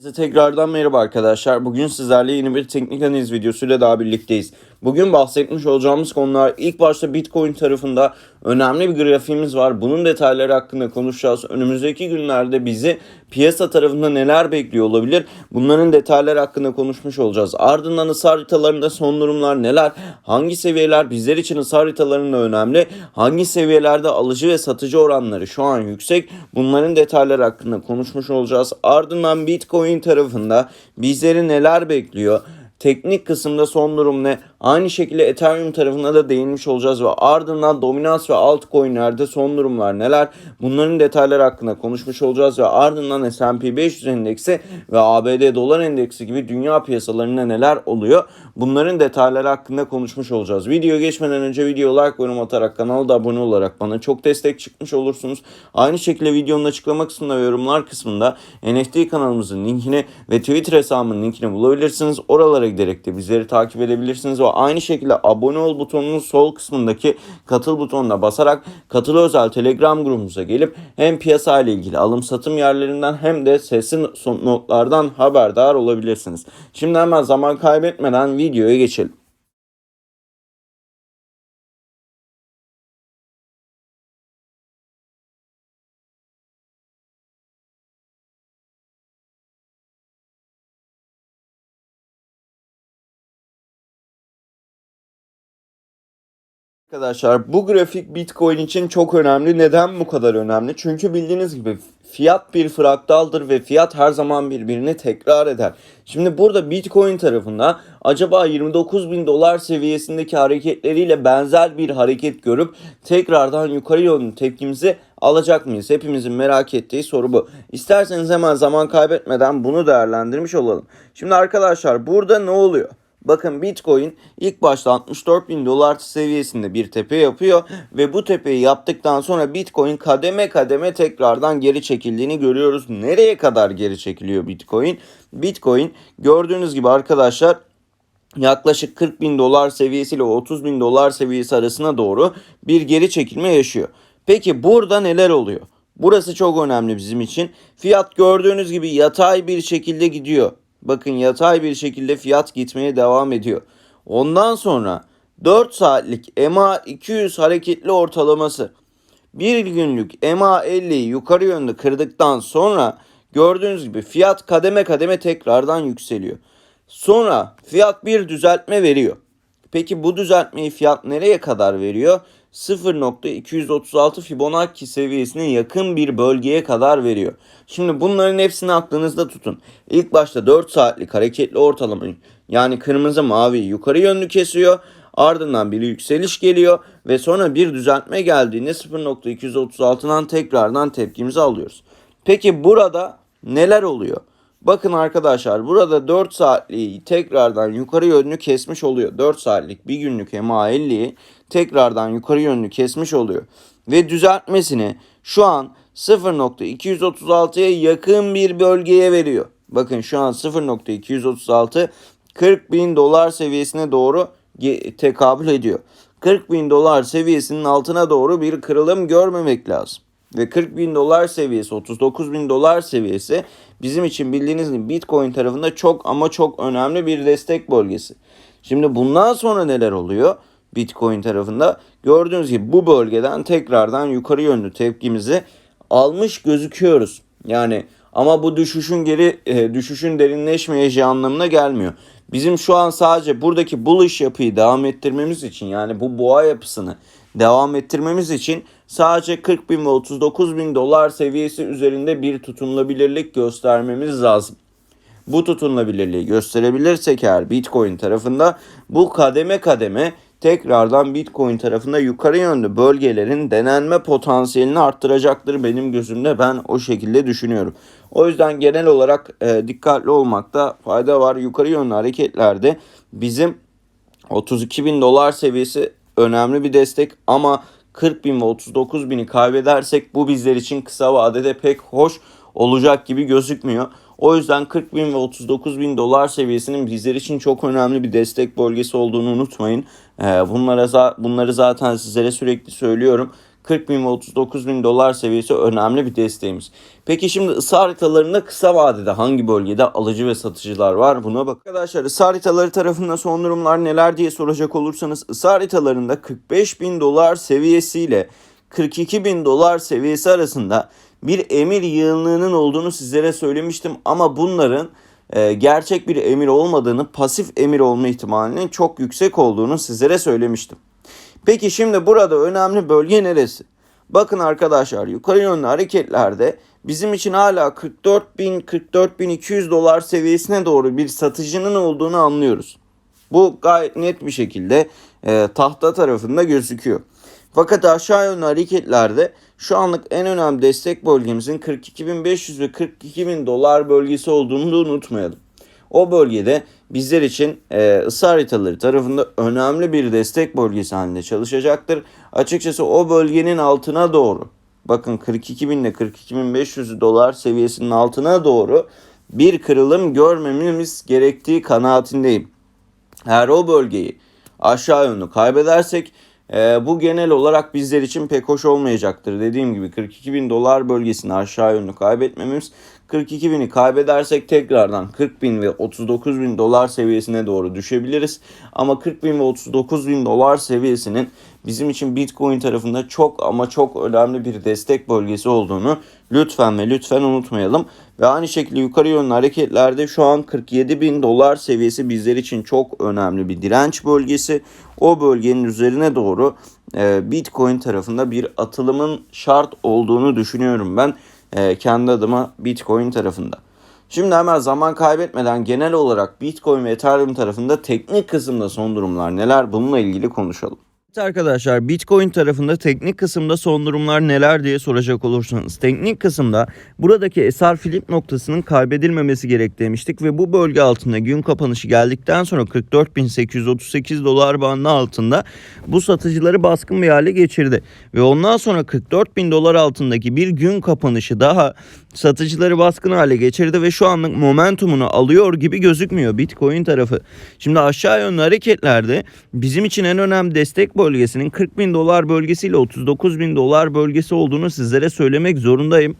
Size tekrardan merhaba arkadaşlar. Bugün sizlerle yeni bir teknik analiz videosuyla daha birlikteyiz. Bugün bahsetmiş olacağımız konular ilk başta Bitcoin tarafında önemli bir grafiğimiz var. Bunun detayları hakkında konuşacağız. Önümüzdeki günlerde bizi piyasa tarafında neler bekliyor olabilir? Bunların detayları hakkında konuşmuş olacağız. Ardından ısı haritalarında son durumlar neler? Hangi seviyeler bizler için ısı haritalarında önemli? Hangi seviyelerde alıcı ve satıcı oranları şu an yüksek? Bunların detayları hakkında konuşmuş olacağız. Ardından Bitcoin tarafında bizleri neler bekliyor? Teknik kısımda son durum ne? Aynı şekilde Ethereum tarafına da değinmiş olacağız ve ardından dominans ve altcoin'lerde son durumlar neler? Bunların detayları hakkında konuşmuş olacağız ve ardından S&P 500 endeksi ve ABD dolar endeksi gibi dünya piyasalarında neler oluyor? Bunların detayları hakkında konuşmuş olacağız. Video geçmeden önce video like yorum atarak kanala da abone olarak bana çok destek çıkmış olursunuz. Aynı şekilde videonun açıklama kısmında ve yorumlar kısmında NFT kanalımızın linkini ve Twitter hesabımın linkini bulabilirsiniz. Oralara giderek de bizleri takip edebilirsiniz ve aynı şekilde abone ol butonunun sol kısmındaki katıl butonuna basarak katıl özel telegram grubumuza gelip hem piyasa ile ilgili alım satım yerlerinden hem de sesli notlardan haberdar olabilirsiniz. Şimdi hemen zaman kaybetmeden videoya geçelim. Arkadaşlar bu grafik Bitcoin için çok önemli. Neden bu kadar önemli? Çünkü bildiğiniz gibi fiyat bir fraktaldır ve fiyat her zaman birbirini tekrar eder. Şimdi burada Bitcoin tarafında acaba 29 bin dolar seviyesindeki hareketleriyle benzer bir hareket görüp tekrardan yukarı yönlü tepkimizi alacak mıyız? Hepimizin merak ettiği soru bu. İsterseniz hemen zaman kaybetmeden bunu değerlendirmiş olalım. Şimdi arkadaşlar burada ne oluyor? Bakın Bitcoin ilk başta 64 bin dolar seviyesinde bir tepe yapıyor ve bu tepeyi yaptıktan sonra Bitcoin kademe kademe tekrardan geri çekildiğini görüyoruz. Nereye kadar geri çekiliyor Bitcoin? Bitcoin gördüğünüz gibi arkadaşlar yaklaşık 40 bin dolar seviyesiyle 30 bin dolar seviyesi arasına doğru bir geri çekilme yaşıyor. Peki burada neler oluyor? Burası çok önemli bizim için. Fiyat gördüğünüz gibi yatay bir şekilde gidiyor. Bakın yatay bir şekilde fiyat gitmeye devam ediyor. Ondan sonra 4 saatlik EMA 200 hareketli ortalaması bir günlük EMA 50'yi yukarı yönde kırdıktan sonra gördüğünüz gibi fiyat kademe kademe tekrardan yükseliyor. Sonra fiyat bir düzeltme veriyor. Peki bu düzeltmeyi fiyat nereye kadar veriyor? 0.236 Fibonacci seviyesine yakın bir bölgeye kadar veriyor. Şimdi bunların hepsini aklınızda tutun. İlk başta 4 saatlik hareketli ortalamayı yani kırmızı mavi yukarı yönlü kesiyor. Ardından bir yükseliş geliyor ve sonra bir düzeltme geldiğinde 0.236'dan tekrardan tepkimizi alıyoruz. Peki burada neler oluyor? Bakın arkadaşlar burada 4 saatliği tekrardan yukarı yönlü kesmiş oluyor. 4 saatlik bir günlük MA50'yi tekrardan yukarı yönlü kesmiş oluyor. Ve düzeltmesini şu an 0.236'ya yakın bir bölgeye veriyor. Bakın şu an 0.236 40 bin dolar seviyesine doğru tekabül ediyor. 40 bin dolar seviyesinin altına doğru bir kırılım görmemek lazım. Ve 40 bin dolar seviyesi 39 bin dolar seviyesi bizim için bildiğiniz gibi Bitcoin tarafında çok ama çok önemli bir destek bölgesi. Şimdi bundan sonra neler oluyor? Bitcoin tarafında gördüğünüz gibi bu bölgeden tekrardan yukarı yönlü tepkimizi almış gözüküyoruz. Yani ama bu düşüşün geri e, düşüşün derinleşmeyeceği anlamına gelmiyor. Bizim şu an sadece buradaki bullish yapıyı devam ettirmemiz için yani bu boğa yapısını devam ettirmemiz için sadece 40 bin ve 39 bin dolar seviyesi üzerinde bir tutunulabilirlik göstermemiz lazım. Bu tutunulabilirliği gösterebilirsek eğer Bitcoin tarafında bu kademe kademe tekrardan Bitcoin tarafında yukarı yönlü bölgelerin denenme potansiyelini arttıracaktır benim gözümde. Ben o şekilde düşünüyorum. O yüzden genel olarak e, dikkatli olmakta fayda var. Yukarı yönlü hareketlerde bizim 32 bin dolar seviyesi önemli bir destek ama 40 bin ve 39 bini kaybedersek bu bizler için kısa vadede pek hoş olacak gibi gözükmüyor. O yüzden 40 bin ve 39 bin dolar seviyesinin bizler için çok önemli bir destek bölgesi olduğunu unutmayın. Ee, bunlara bunları zaten sizlere sürekli söylüyorum. 40 bin ve 39 bin dolar seviyesi önemli bir desteğimiz. Peki şimdi ısı haritalarında kısa vadede hangi bölgede alıcı ve satıcılar var buna bak. Arkadaşlar ısı haritaları tarafında son durumlar neler diye soracak olursanız ısı haritalarında 45 bin dolar seviyesiyle 42 bin dolar seviyesi arasında bir emir yığınlığının olduğunu sizlere söylemiştim ama bunların e, gerçek bir emir olmadığını, pasif emir olma ihtimalinin çok yüksek olduğunu sizlere söylemiştim. Peki şimdi burada önemli bölge neresi? Bakın arkadaşlar yukarı yönlü hareketlerde bizim için hala 44 bin 44 bin 200 dolar seviyesine doğru bir satıcının olduğunu anlıyoruz. Bu gayet net bir şekilde e, tahta tarafında gözüküyor. Fakat aşağı yönlü hareketlerde şu anlık en önemli destek bölgemizin 42.500 ve 42.000 dolar bölgesi olduğunu da unutmayalım. O bölgede bizler için e, ısı haritaları tarafında önemli bir destek bölgesi halinde çalışacaktır. Açıkçası o bölgenin altına doğru bakın 42.000 ile 42.500 dolar seviyesinin altına doğru bir kırılım görmemiz gerektiği kanaatindeyim. Eğer o bölgeyi aşağı yönlü kaybedersek e, bu genel olarak bizler için pek hoş olmayacaktır. Dediğim gibi 42 bin dolar bölgesini aşağı yönlü kaybetmemiz 42 bini kaybedersek tekrardan 40 bin ve 39 bin dolar seviyesine doğru düşebiliriz. Ama 40 bin ve 39 bin dolar seviyesinin bizim için Bitcoin tarafında çok ama çok önemli bir destek bölgesi olduğunu lütfen ve lütfen unutmayalım. Ve aynı şekilde yukarı yönlü hareketlerde şu an 47 bin dolar seviyesi bizler için çok önemli bir direnç bölgesi. O bölgenin üzerine doğru e, Bitcoin tarafında bir atılımın şart olduğunu düşünüyorum ben e, kendi adıma Bitcoin tarafında. Şimdi hemen zaman kaybetmeden genel olarak Bitcoin ve Ethereum tarafında teknik kısımda son durumlar neler bununla ilgili konuşalım. Evet arkadaşlar Bitcoin tarafında teknik kısımda son durumlar neler diye soracak olursanız. Teknik kısımda buradaki SR flip noktasının kaybedilmemesi gerek demiştik ve bu bölge altında gün kapanışı geldikten sonra 44.838 dolar bandı altında bu satıcıları baskın bir hale geçirdi. Ve ondan sonra 44.000 dolar altındaki bir gün kapanışı daha satıcıları baskın hale geçirdi ve şu anlık momentumunu alıyor gibi gözükmüyor Bitcoin tarafı. Şimdi aşağı yönlü hareketlerde bizim için en önemli destek bölgesinin 40 bin dolar bölgesiyle 39 bin dolar bölgesi olduğunu sizlere söylemek zorundayım.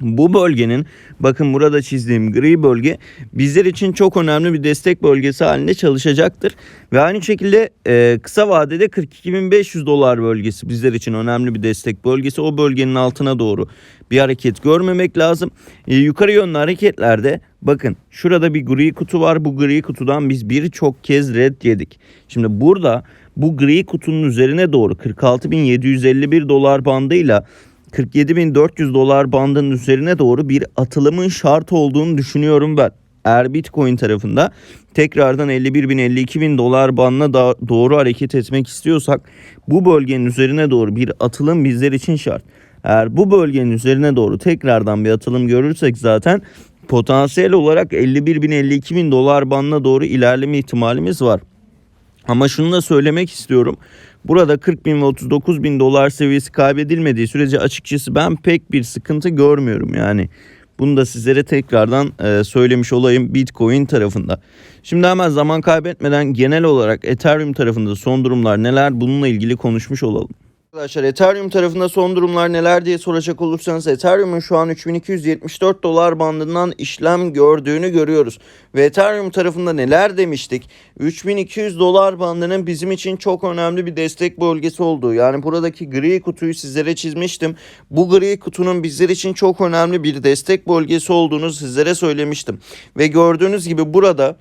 Bu bölgenin bakın burada çizdiğim gri bölge bizler için çok önemli bir destek bölgesi halinde çalışacaktır. Ve aynı şekilde e, kısa vadede 42.500 dolar bölgesi bizler için önemli bir destek bölgesi. O bölgenin altına doğru bir hareket görmemek lazım. E, yukarı yönlü hareketlerde bakın şurada bir gri kutu var. Bu gri kutudan biz birçok kez red yedik. Şimdi burada bu gri kutunun üzerine doğru 46.751 dolar bandıyla 47.400 dolar bandının üzerine doğru bir atılımın şart olduğunu düşünüyorum ben. Eğer Bitcoin tarafında tekrardan 51.000-52.000 dolar bandına doğru hareket etmek istiyorsak bu bölgenin üzerine doğru bir atılım bizler için şart. Eğer bu bölgenin üzerine doğru tekrardan bir atılım görürsek zaten potansiyel olarak 51.000-52.000 dolar bandına doğru ilerleme ihtimalimiz var. Ama şunu da söylemek istiyorum. Burada 40 bin ve 39 bin dolar seviyesi kaybedilmediği sürece açıkçası ben pek bir sıkıntı görmüyorum yani. Bunu da sizlere tekrardan e, söylemiş olayım Bitcoin tarafında. Şimdi hemen zaman kaybetmeden genel olarak Ethereum tarafında son durumlar neler bununla ilgili konuşmuş olalım. Arkadaşlar Ethereum tarafında son durumlar neler diye soracak olursanız Ethereum'un şu an 3274 dolar bandından işlem gördüğünü görüyoruz. Ve Ethereum tarafında neler demiştik? 3200 dolar bandının bizim için çok önemli bir destek bölgesi olduğu. Yani buradaki gri kutuyu sizlere çizmiştim. Bu gri kutunun bizler için çok önemli bir destek bölgesi olduğunu sizlere söylemiştim. Ve gördüğünüz gibi burada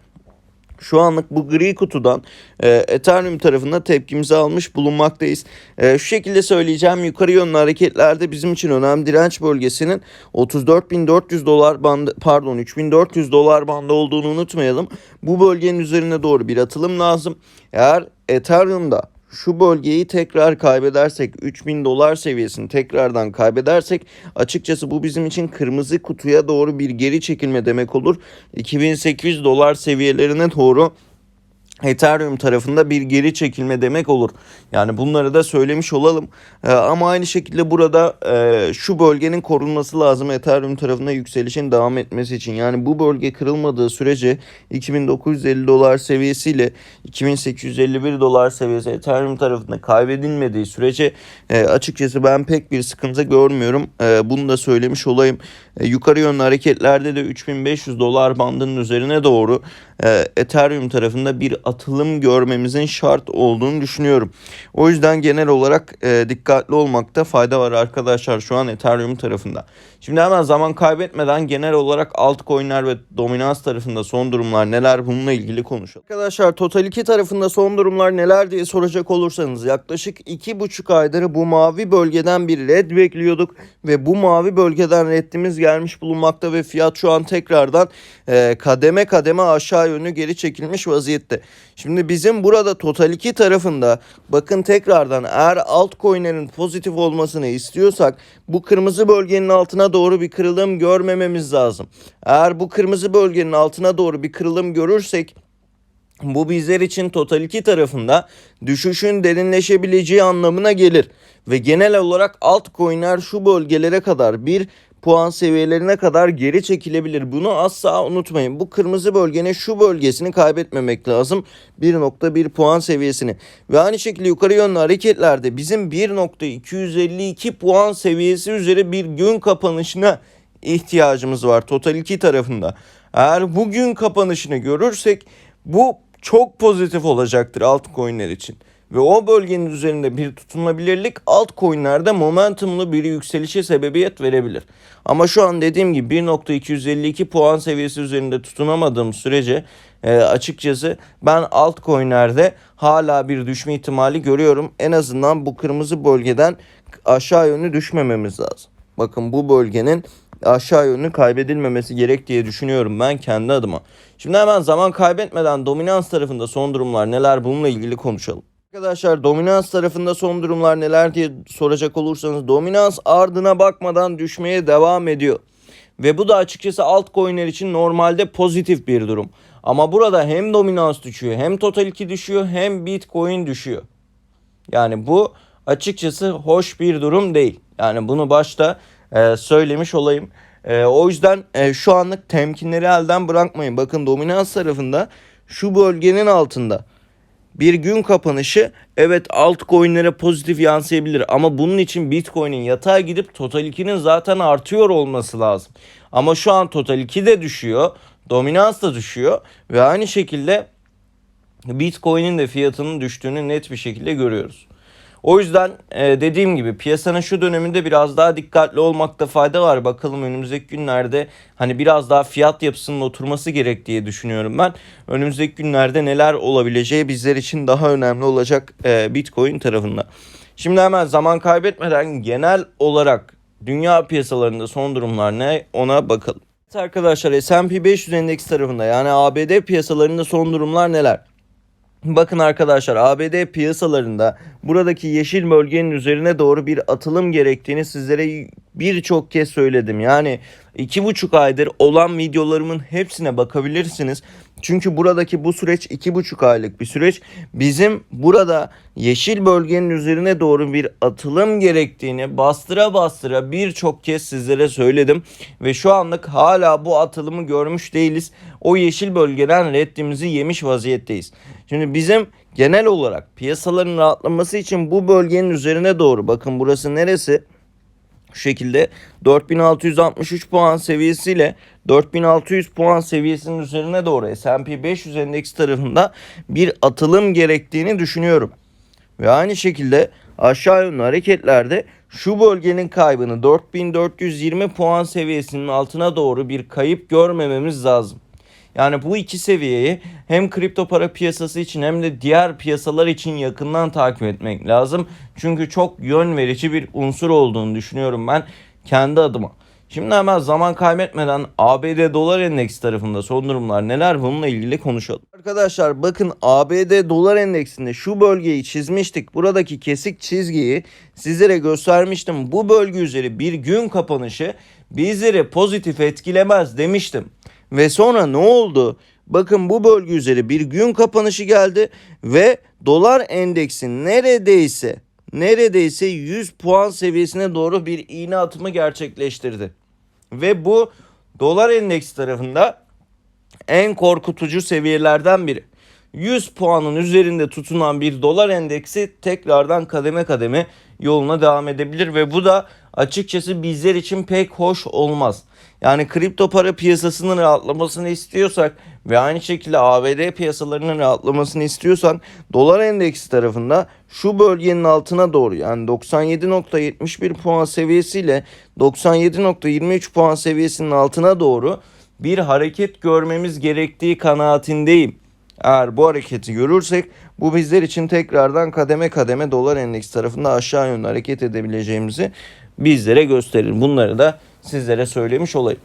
şu anlık bu gri kutudan e, Ethereum tarafında tepkimizi almış bulunmaktayız. E, şu şekilde söyleyeceğim yukarı yönlü hareketlerde bizim için önemli direnç bölgesinin 34.400 dolar bandı pardon 3.400 dolar bandı olduğunu unutmayalım. Bu bölgenin üzerine doğru bir atılım lazım. Eğer Ethereum'da şu bölgeyi tekrar kaybedersek 3000 dolar seviyesini tekrardan kaybedersek açıkçası bu bizim için kırmızı kutuya doğru bir geri çekilme demek olur. 2800 dolar seviyelerine doğru Ethereum tarafında bir geri çekilme demek olur. Yani bunları da söylemiş olalım. Ee, ama aynı şekilde burada e, şu bölgenin korunması lazım Ethereum tarafında yükselişin devam etmesi için. Yani bu bölge kırılmadığı sürece 2950 dolar seviyesiyle 2851 dolar seviyesi Ethereum tarafında kaybedilmediği sürece e, açıkçası ben pek bir sıkıntı görmüyorum. E, bunu da söylemiş olayım. E, yukarı yönlü hareketlerde de 3500 dolar bandının üzerine doğru e, Ethereum tarafında bir atılım görmemizin şart olduğunu düşünüyorum. O yüzden genel olarak e, dikkatli olmakta fayda var arkadaşlar şu an Ethereum tarafında. Şimdi hemen zaman kaybetmeden genel olarak altcoin'ler ve dominans tarafında son durumlar neler bununla ilgili konuşalım. Arkadaşlar Total 2 tarafında son durumlar neler diye soracak olursanız yaklaşık 2,5 aydır bu mavi bölgeden bir red bekliyorduk ve bu mavi bölgeden reddimiz gelmiş bulunmakta ve fiyat şu an tekrardan e, kademe kademe aşağı yönlü geri çekilmiş vaziyette. Şimdi bizim burada Total 2 tarafında bakın tekrardan eğer altcoin'lerin pozitif olmasını istiyorsak bu kırmızı bölgenin altına doğru bir kırılım görmememiz lazım. Eğer bu kırmızı bölgenin altına doğru bir kırılım görürsek bu bizler için Total 2 tarafında düşüşün derinleşebileceği anlamına gelir. Ve genel olarak altcoin'ler şu bölgelere kadar bir puan seviyelerine kadar geri çekilebilir. Bunu asla unutmayın. Bu kırmızı bölgenin şu bölgesini kaybetmemek lazım. 1.1 puan seviyesini. Ve aynı şekilde yukarı yönlü hareketlerde bizim 1.252 puan seviyesi üzeri bir gün kapanışına ihtiyacımız var Total 2 tarafında. Eğer bugün kapanışını görürsek bu çok pozitif olacaktır altcoin'ler için. Ve o bölgenin üzerinde bir tutunabilirlik altcoin'lerde momentumlu bir yükselişe sebebiyet verebilir. Ama şu an dediğim gibi 1.252 puan seviyesi üzerinde tutunamadığım sürece e, açıkçası ben altcoin'lerde hala bir düşme ihtimali görüyorum. En azından bu kırmızı bölgeden aşağı yönlü düşmememiz lazım. Bakın bu bölgenin aşağı yönlü kaybedilmemesi gerek diye düşünüyorum ben kendi adıma. Şimdi hemen zaman kaybetmeden dominans tarafında son durumlar neler bununla ilgili konuşalım. Arkadaşlar dominans tarafında son durumlar neler diye soracak olursanız dominans ardına bakmadan düşmeye devam ediyor. Ve bu da açıkçası altcoin'ler için normalde pozitif bir durum. Ama burada hem dominans düşüyor hem total 2 düşüyor hem bitcoin düşüyor. Yani bu açıkçası hoş bir durum değil. Yani bunu başta e, söylemiş olayım. E, o yüzden e, şu anlık temkinleri elden bırakmayın. Bakın dominans tarafında şu bölgenin altında bir gün kapanışı evet altcoin'lere pozitif yansıyabilir ama bunun için Bitcoin'in yatağa gidip Total 2'nin zaten artıyor olması lazım. Ama şu an Total 2 de düşüyor, dominans da düşüyor ve aynı şekilde Bitcoin'in de fiyatının düştüğünü net bir şekilde görüyoruz. O yüzden e, dediğim gibi piyasanın şu döneminde biraz daha dikkatli olmakta fayda var. Bakalım önümüzdeki günlerde hani biraz daha fiyat yapısının oturması gerek diye düşünüyorum ben. Önümüzdeki günlerde neler olabileceği bizler için daha önemli olacak e, Bitcoin tarafında. Şimdi hemen zaman kaybetmeden genel olarak dünya piyasalarında son durumlar ne ona bakalım. Evet arkadaşlar S&P 500 endeks tarafında yani ABD piyasalarında son durumlar neler? Bakın arkadaşlar ABD piyasalarında buradaki yeşil bölgenin üzerine doğru bir atılım gerektiğini sizlere birçok kez söyledim. Yani iki buçuk aydır olan videolarımın hepsine bakabilirsiniz. Çünkü buradaki bu süreç iki buçuk aylık bir süreç. Bizim burada yeşil bölgenin üzerine doğru bir atılım gerektiğini bastıra bastıra birçok kez sizlere söyledim. Ve şu anlık hala bu atılımı görmüş değiliz. O yeşil bölgeden reddimizi yemiş vaziyetteyiz. Şimdi bizim genel olarak piyasaların rahatlaması için bu bölgenin üzerine doğru bakın burası neresi? Şu şekilde 4663 puan seviyesiyle 4600 puan seviyesinin üzerine doğru S&P 500 endeks tarafında bir atılım gerektiğini düşünüyorum. Ve aynı şekilde aşağı yönlü hareketlerde şu bölgenin kaybını 4420 puan seviyesinin altına doğru bir kayıp görmememiz lazım. Yani bu iki seviyeyi hem kripto para piyasası için hem de diğer piyasalar için yakından takip etmek lazım. Çünkü çok yön verici bir unsur olduğunu düşünüyorum ben kendi adıma. Şimdi hemen zaman kaybetmeden ABD dolar endeksi tarafında son durumlar neler bununla ilgili konuşalım. Arkadaşlar bakın ABD dolar endeksinde şu bölgeyi çizmiştik. Buradaki kesik çizgiyi sizlere göstermiştim. Bu bölge üzeri bir gün kapanışı bizleri pozitif etkilemez demiştim. Ve sonra ne oldu? bakın bu bölge üzeri bir gün kapanışı geldi ve dolar endeksi neredeyse neredeyse 100 puan seviyesine doğru bir iğne atımı gerçekleştirdi. Ve bu dolar endeksi tarafında en korkutucu seviyelerden biri. 100 puanın üzerinde tutunan bir dolar endeksi tekrardan kademe kademe yoluna devam edebilir ve bu da açıkçası bizler için pek hoş olmaz. Yani kripto para piyasasının rahatlamasını istiyorsak ve aynı şekilde ABD piyasalarının rahatlamasını istiyorsan dolar endeksi tarafında şu bölgenin altına doğru yani 97.71 puan seviyesiyle 97.23 puan seviyesinin altına doğru bir hareket görmemiz gerektiği kanaatindeyim. Eğer bu hareketi görürsek bu bizler için tekrardan kademe kademe dolar endeksi tarafında aşağı yönlü hareket edebileceğimizi bizlere gösterir. Bunları da sizlere söylemiş olayım.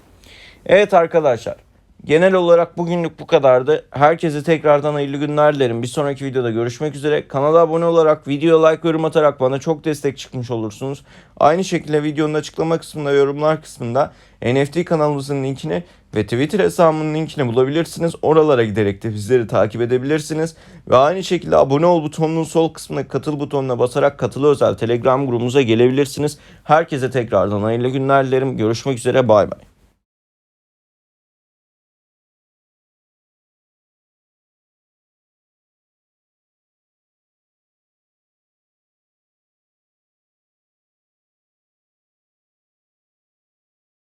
Evet arkadaşlar genel olarak bugünlük bu kadardı. Herkese tekrardan hayırlı günler dilerim. Bir sonraki videoda görüşmek üzere. Kanala abone olarak, video like, yorum atarak bana çok destek çıkmış olursunuz. Aynı şekilde videonun açıklama kısmında, yorumlar kısmında NFT kanalımızın linkini ve Twitter hesabımın linkini bulabilirsiniz. Oralara giderek de bizleri takip edebilirsiniz. Ve aynı şekilde abone ol butonunun sol kısmındaki katıl butonuna basarak katılı özel Telegram grubumuza gelebilirsiniz. Herkese tekrardan hayırlı günler dilerim. Görüşmek üzere bay bay.